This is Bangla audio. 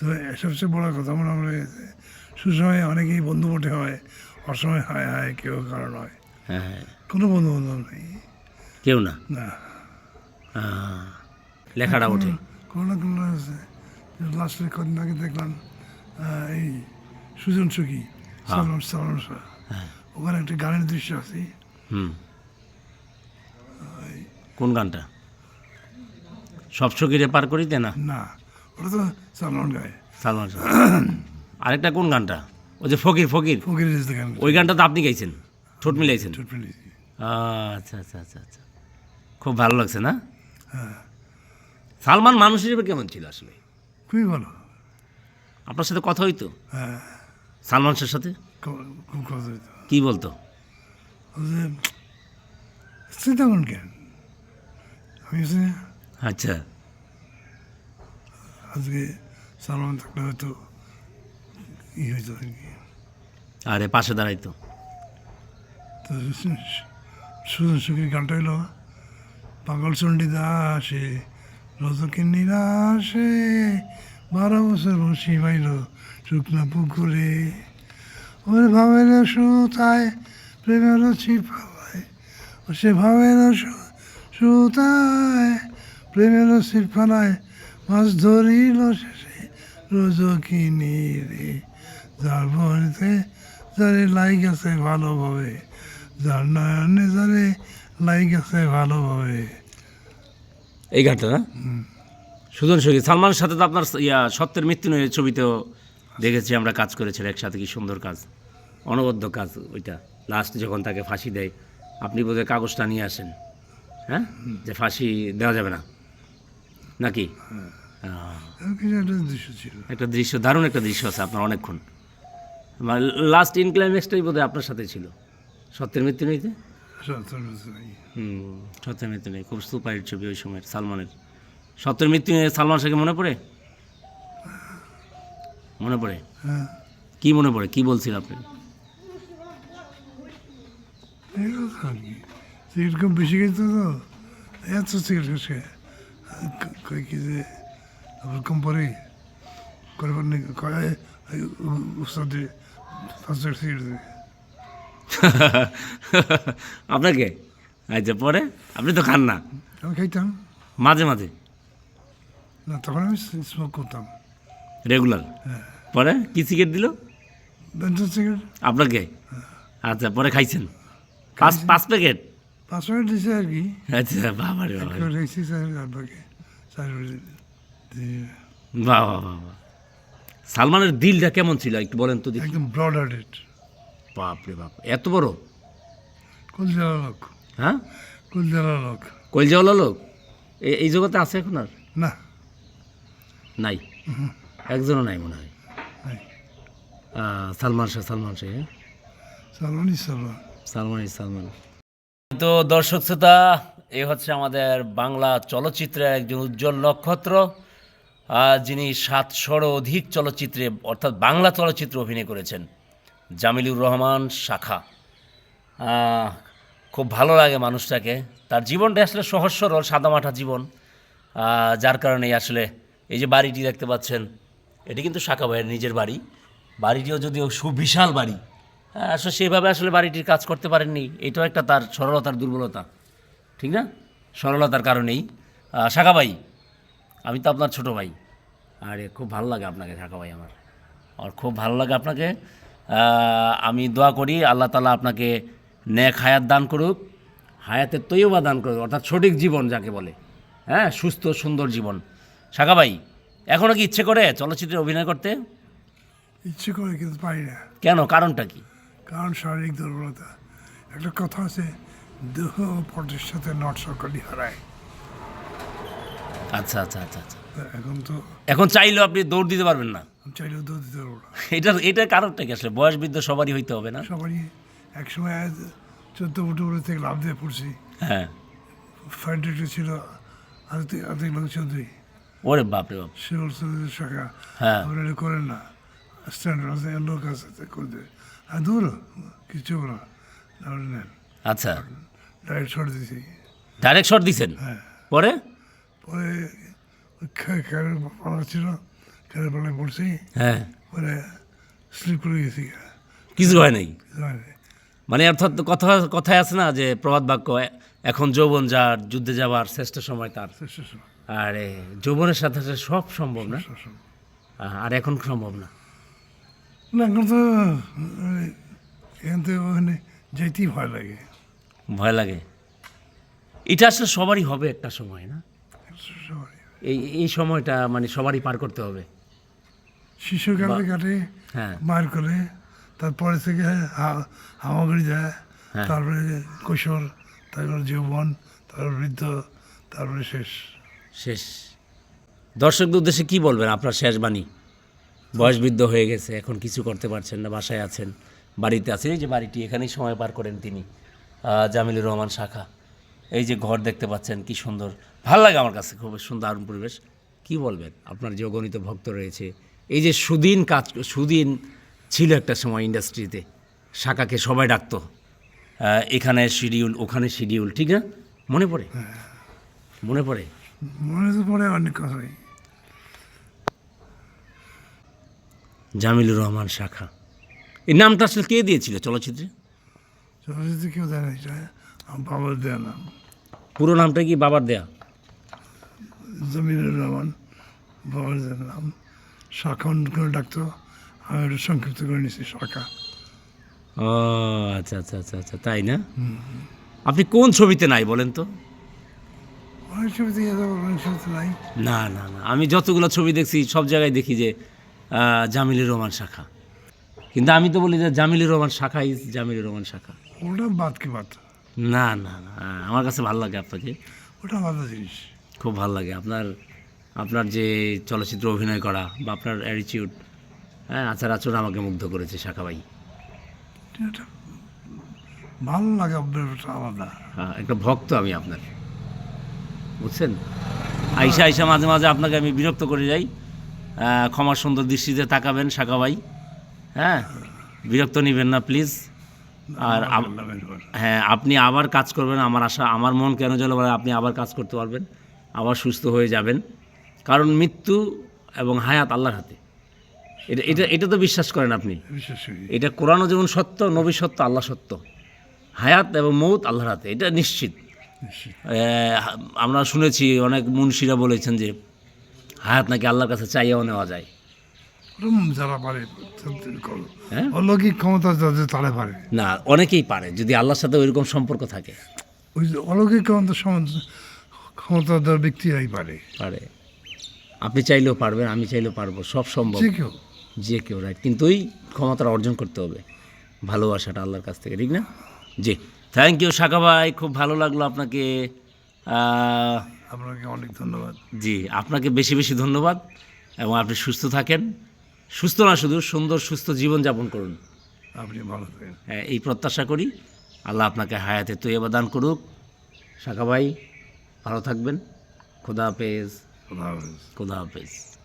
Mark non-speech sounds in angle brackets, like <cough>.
তো সবচেয়ে বড় কথা মনে আমরা সুসময়ে অনেকেই বন্ধু মোটে হয় অসময় হায় হায় কেউ কারণ হয় হ্যাঁ হ্যাঁ। কোনো বন্ধু বান্ধব নেই। কেউ না? না। লেখাটা ওঠে। কোনো না কোনো আছে লাস্টে কদিন আগে দেখলাম এই সুজন সুখী সালমান সালমান শাহ। ওখানে একটা গানের দৃশ্য আছে। হুম। কোন গানটা? সব সখীরে পার করিতে না? না ওটা তো সালমান গায়ে। সালমান শাহ। <clears throat> আরেকটা কোন গানটা? ওই যে ফকির ফকির। ফকির গান ওই গানটা তো আপনি গাইছেন ঠোঁট মিলাইছেন। ছোট আচ্ছা আচ্ছা আচ্ছা আচ্ছা। খুব ভালো লাগছে না? হ্যাঁ। সালমান মানুষ হিসেবে কেমন ছিল আসলে? খুবই ভালো। আপনার সাথে কথা হইতো? হ্যাঁ। সালমান শাহের সাথে? খুব খুব কথা হইতো। কি বলতো? ও যে আমি আচ্ছা। আজকে সালমান থাকলে হয়তো ই হইতো আর কি। আরে পাশে দাঁড়াইতো তো। সুজন সুখীর গানটা হইল পাগল চণ্ডী দাসে রজকে নিরাশে বারো বছর বসি পাইল শুকনা পুকুরে। ওর ভাবের সুতায় প্রেমের ছিপালায় ও সে ভাবের সুতায় প্রেমের ছিপালায় মাছ ধরিল শেষে। রোজকিনী রে যার বলতে যারে লাই গেছে ভালোভাবে যার নয়নে যারে লাই গেছে ভালোভাবে। এই গানটা না? সুজন সঙ্গী সালমানের সাথে তো আপনার ইয়া সত্যের মৃত্যু নয় ছবিতেও দেখেছি আমরা কাজ করেছিলাম একসাথে কি সুন্দর কাজ। অনবদ্য কাজ ওইটা। লাস্ট যখন তাকে ফাঁসি দেয় আপনি বোধহয় কাগজটা নিয়ে আসেন হ্যাঁ? যে ফাঁসি দেওয়া যাবে না। নাকি? কিছু একটা দৃশ্য একটা দৃশ্য দারুণ একটা দৃশ্য আছে আপনার অনেকক্ষণ। লাস্ট ইন ক্লাইম্যাক্সটাই বোধহয় আপনার সাথে ছিল। সত্যের মৃত্যু নেইতে। হুম সত্যের মৃত্যু নেই। খুব সুপারহিট ছবি ওই সময়ের সালমানের। সত্যের মৃত্যু নিয়ে সালমান শাহকে মনে পড়ে? মনে পড়ে? হ্যাঁ। কি মনে পড়ে? কি বলছিল আপনি? সিগারেট খুব বেশি খেতে তো এত সিগারেট খাচ্ছে। কয় কয় উস্তাদে পাঁচ সিগারেট দেবে। <laughs> আপনাকে? আচ্ছা পরে? আপনি তো খান না। আমি খাইতাম। মাঝে মাঝে? না তখন আমি স্মোক করতাম। রেগুলার পরে? কি সিগারেট দিল? বেঞ্চন সিগারেট আপনাকে? আচ্ছা পরে খাইছেন? পাঁচ পাঁচ প্যাকেট? পাঁচ মিনিট দিছে আর কি। আচ্ছা বাবা রে বাবা রে। রেখেছি স্যার বাহ বাহ বাহ। সালমানের দিলটা কেমন ছিল? একটু বলেন তো দেখি। একদম ব্রড হার্টেড বাপ রে বাপ এত বড়? কুলজালা লোক। হ্যাঁ? কুলজালা লোক। কলজাওয়ালা লোক? এই জগতে আছে এখন আর? না। নাই? একজনও নাই মনে হয়? সালমান শাহ সালমান শাহ হ্যাঁ? সালমানই সালমান। সালমান সালমান। তো দর্শক শ্রোতা এ হচ্ছে আমাদের বাংলা চলচ্চিত্রের একজন উজ্জ্বল নক্ষত্র। যিনি সাতশোরও অধিক চলচ্চিত্রে অর্থাৎ বাংলা চলচ্চিত্রে অভিনয় করেছেন জামিলুর রহমান শাখা। খুব ভালো লাগে মানুষটাকে। তার জীবনটা আসলে সহজ সরল সাদামাটা জীবন। যার কারণে আসলে এই যে বাড়িটি দেখতে পাচ্ছেন এটি কিন্তু শাখা ভাইয়ের নিজের বাড়ি। বাড়িটিও যদিও সুবিশাল বাড়ি আসলে সেভাবে আসলে বাড়িটির কাজ করতে পারেননি। এটাও একটা তার সরলতার দুর্বলতা ঠিক না? সরলতার কারণেই। আহ, শাখা ভাই আমি তো আপনার ছোট ভাই। আরে খুব ভালো লাগে আপনাকে শাখা ভাই আমার। আর খুব ভালো লাগে আপনাকে। আমি দোয়া করি আল্লাহ তালা আপনাকে ন্যাক হায়াত দান করুক হায়াতের তৈবা দান করুক অর্থাৎ সঠিক জীবন যাকে বলে। হ্যাঁ সুস্থ সুন্দর জীবন। শাখা ভাই এখনও কি ইচ্ছে করে চলচ্চিত্রে অভিনয় করতে? ইচ্ছে করে কিন্তু পারি না। কেন? কারণটা কি? কারণ শারীরিক দুর্বলতা। একটা কথা আছে দেহ সাথে নট সকলই হারায়। আচ্ছা আচ্ছা আচ্ছা আচ্ছা। এখন তো এখন চাইলেও আপনি দৌড় দিতে পারবেন না। চাইলেও দৌড় দিতে পারব না। এটার এটার কারণটা কি আসলে? বয়স বৃদ্ধ সবারই হইতে হবে না? সবারই একসময় চোদ্দ ফুট উপরে থেকে লাভ দিয়ে পড়ছি। হ্যাঁ। ফাইট ডিরেক্টর ছিল আতিক আতিক লোক চৌধুরী ওরে বাপরে বাপ। বলছে যে শাখা হ্যাঁ। এটা করেন না। স্ট্যান্ডার্ড আছে লোক আছে করে দেবে আর দূর কিছু না। আচ্ছা। ডাইরেক্ট শর্ট দিছি। ডাইরেক্ট শট দিছেন? হ্যাঁ। পরে? পরে পালা ছিল পড়ছি। হ্যাঁ। পরে স্লিপ করে গেছি। কিছু হয় নাই। মানে অর্থাৎ কথা কথায় আছে না যে প্রবাদ বাক্য এখন যৌবন যার যুদ্ধে যাওয়ার শ্রেষ্ঠ সময় তার। আর যৌবনের সাথে সাথে সব সম্ভব না? আর এখন সম্ভব না? না এখন তো এখান থেকে ওখানে যেতেই ভয় লাগে। ভয় লাগে। এটা আসলে সবারই হবে একটা সময় না। এই এই সময়টা মানে সবারই পার করতে হবে। শিশুকালে কাটে হ্যাঁ। মার করে তারপরে থেকে হামাগুড়ি যায় হ্যাঁ। তারপরে কৈশোর তারপরে যৌবন তারপর বৃদ্ধ তারপরে শেষ। শেষ। দর্শকদের উদ্দেশ্যে কি বলবেন? আপনার শেষ বাণী? বয়স বৃদ্ধ হয়ে গেছে এখন কিছু করতে পারছেন না বাসায় আছেন বাড়িতে আছেন। এই যে বাড়িটি এখানেই সময় পার করেন তিনি। জামিলুর রহমান শাখা। এই যে ঘর দেখতে পাচ্ছেন কি সুন্দর। ভালো লাগে আমার কাছে খুব সুন্দর দারুণ পরিবেশ। কি বলবেন? আপনার যে অগণিত ভক্ত রয়েছে এই যে সুদিন কাজ সুদিন ছিল একটা সময় ইন্ডাস্ট্রিতে শাখাকে সবাই ডাকতো। এখানে শিডিউল ওখানে শিডিউল ঠিক না? মনে পড়ে? মনে পড়ে? মনে তো পড়ে অনেক কথাই। জামিলুর রহমান শাখা। এই নামটা আসলে কে দিয়েছিল চলচ্চিত্রে? চলচ্চিত্রে কেউ জানে না বাবার দেওয়া নাম। পুরো নামটা কি বাবার দেয়া? জমিনুর রহমান বাবার নাম। শাখা অন্য করে ডাকতো আমি একটু সংক্ষিপ্ত করে নিয়েছি শাখা। ও আচ্ছা আচ্ছা আচ্ছা আচ্ছা তাই না? আপনি কোন ছবিতে নাই বলেন তো? অনেক ছবিতে নাই। না না না আমি যতগুলো ছবি দেখছি সব জায়গায় দেখি যে আহ, জামিলুর রহমান শাখা। কিন্তু আমি তো বলি যে জামিলুর রহমান শাখা ইজ জামিলুর রহমান শাখা। ওটা বাদ কি বাদ? না না না আমার কাছে ভালো লাগে আপনাকে। ওটা আলাদা জিনিস। খুব ভালো লাগে আপনার আপনার যে চলচ্চিত্র অভিনয় করা বা আপনার অ্যাটিচিউড হ্যাঁ আচার আচরণ আমাকে মুগ্ধ করেছে শাখা ভাই। ভালো লাগে আলাদা। হ্যাঁ একটা ভক্ত আমি আপনার। বুঝছেন? আইসা আইসা মাঝে মাঝে আপনাকে আমি বিরক্ত করে যাই। আহ, ক্ষমার সুন্দর দৃষ্টিতে তাকাবেন শাখা ভাই। হ্যাঁ বিরক্ত নেবেন না প্লিজ আর। হ্যাঁ আপনি আবার কাজ করবেন আমার আশা আমার মন কেন যেন বলে আপনি আবার কাজ করতে পারবেন আবার সুস্থ হয়ে যাবেন। কারণ মৃত্যু এবং হায়াত আল্লাহর হাতে। এটা এটা এটা তো বিশ্বাস করেন আপনি। এটা কোরআনও যেমন সত্য নবী সত্য আল্লাহ সত্য। হায়াত এবং মৌত আল্লাহর হাতে এটা নিশ্চিত। আমরা শুনেছি অনেক মুন্সিরা বলেছেন যে হায়াত নাকি আল্লাহর কাছে চাইয়াও নেওয়া যায়। যারা পারে হ্যাঁ? অলৌকিক ক্ষমতা যাদের তারা পারে। না অনেকেই পারে যদি আল্লাহর সাথে ওইরকম সম্পর্ক থাকে। ওই অলৌকিক ক্ষমতা ক্ষমতাধর ব্যক্তিরাই পারে। পারে। আপনি চাইলেও পারবেন আমি চাইলেও পারব সব সম্ভব। যে কেউ। যে কেউ রাইট কিন্তু ওই ক্ষমতাটা অর্জন করতে হবে। ভালোবাসাটা আল্লাহর কাছ থেকে ঠিক না? জি। থ্যাংক ইউ শাখা ভাই খুব ভালো লাগল আপনাকে। আপনাকে অনেক ধন্যবাদ। জি আপনাকে বেশি বেশি ধন্যবাদ। এবং আপনি সুস্থ থাকেন। সুস্থ না শুধু সুন্দর সুস্থ জীবন যাপন করুন। আপনি ভালো থাকেন। হ্যাঁ, এই প্রত্যাশা করি। আল্লাহ আপনাকে হায়াতে তৈবা দান করুক। শাখা ভাই ভালো থাকবেন। খোদা হাফেজ। খোদা হাফেজ। খোদা হাফেজ।